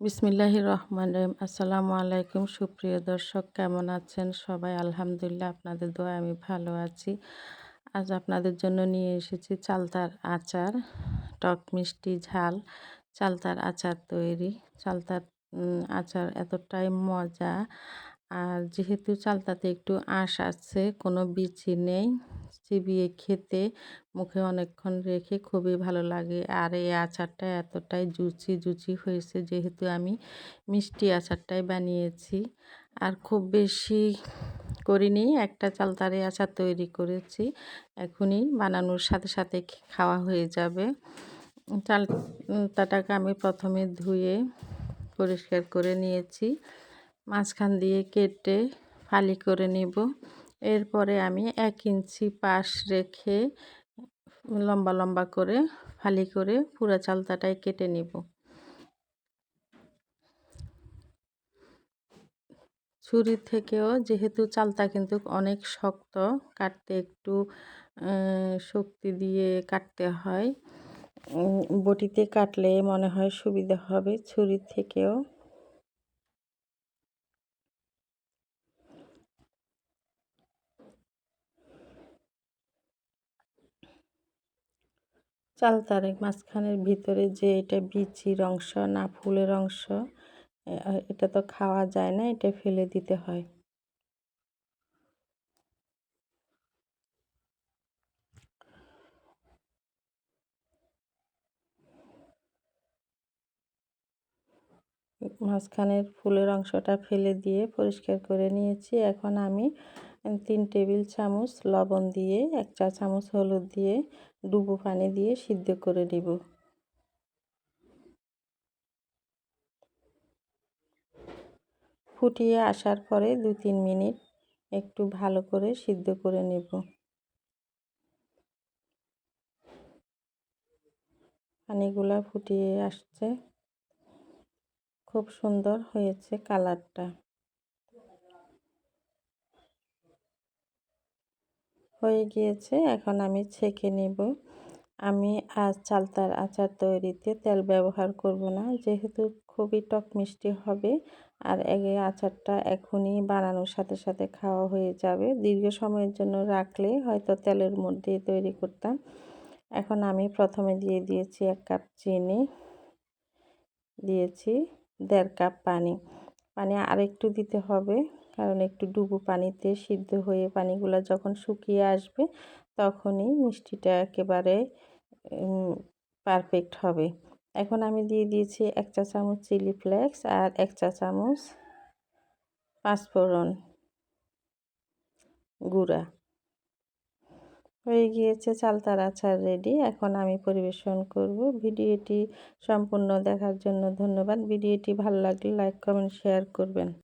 বিসমিল্লাহ রহমান রহিম আসসালামু আলাইকুম সুপ্রিয় দর্শক, কেমন আছেন সবাই? আলহামদুলিল্লাহ আপনাদের দোয়া আমি ভালো আছি। আজ আপনাদের জন্য নিয়ে এসেছি চালতার আচার, টক মিষ্টি ঝাল, চালতার আচার তৈরি। চালতার আচার এতটাই মজা। আর যেহেতু চালতাতে একটু আঁশ আছে, কোনো বিচি নেই চিবিয়ে খেতে মুখে অনেকক্ষণ রেখে খুবই ভালো লাগে। আর এই আচারটা এতটাই জুচি জুচি হয়েছে যেহেতু আমি মিষ্টি আচারটাই বানিয়েছি। আর খুব বেশি করিনি, একটা চালতারে আচার তৈরি করেছি। এখনই বানানোর সাথে সাথে খাওয়া হয়ে যাবে। চালতাটাকে আমি প্রথমে ধুয়ে পরিষ্কার করে নিয়েছি। মাঝখান দিয়ে কেটে ফালি করে নেব। এরপরে আমি এক ইঞ্চি পাশ রেখে লম্বা লম্বা করে ফালি করে পুরো চালতাটাই কেটে নিব। ছুরি থেকেও যেহেতু চালতা কিন্তু অনেক শক্ত, কাটতে একটু শক্তি দিয়ে কাটতে হয়। বটিতে কাটলে মনে হয় সুবিধা হবে। ছুরির থেকেও চালতার মাঝখানের ভিতরে যে এটা বিচির অংশ না ফুলের অংশ এটা তো খাওয়া যায় না, এটা ফেলে দিতে হয়। মাঝখানের ফুলের অংশটা ফেলে দিয়ে পরিষ্কার করে নিয়েছি। এখন আমি তিন টেবিল চামচ লবণ দিয়ে, এক চা চামচ হলুদ দিয়ে ডুবো পানি দিয়ে সিদ্ধ করে নেব। ফুটিয়ে আসার পরে দু তিন মিনিট একটু ভালো করে সিদ্ধ করে নেব। পানিগুলা ফুটিয়ে আসছে। খুব সুন্দর হয়েছে কালারটা। হয়ে গিয়েছে, এখন আমি ছেঁকে নেব। আমি আজ চালতার আচার তৈরিতে তেল ব্যবহার করব না, যেহেতু খুবই টক মিষ্টি হবে আর এই আচারটা এখনই বানানোর সাথে সাথে খাওয়া হয়ে যাবে। দীর্ঘ সময়ের জন্য রাখলে হয়তো তেলের মধ্যে তৈরি করতাম। এখন আমি প্রথমে দিয়ে দিয়েছি এক কাপ চিনি, দিয়েছি দেড় কাপ পানি। পানি আর একটু দিতে হবে। কারণ একটু ডুবো পানিতে সিদ্ধ হয়ে পানিগুলো যখন শুকিয়ে আসবে, তখনই মিষ্টিটা একেবারে পারফেক্ট হবে। এখন আমি দিয়ে দিয়েছি এক চা চামচ চিলি ফ্লেক্স আর এক চা চামচ পাঁচফোড়ন গুঁড়া। হয়ে গিয়েছে চালতার আচার রেডি এখন আমি পরিবেশন করব ভিডিওটি। সম্পূর্ণ দেখার জন্য ধন্যবাদ। ভিডিওটি ভালো লাগলে লাইক কমেন্ট শেয়ার করবেন।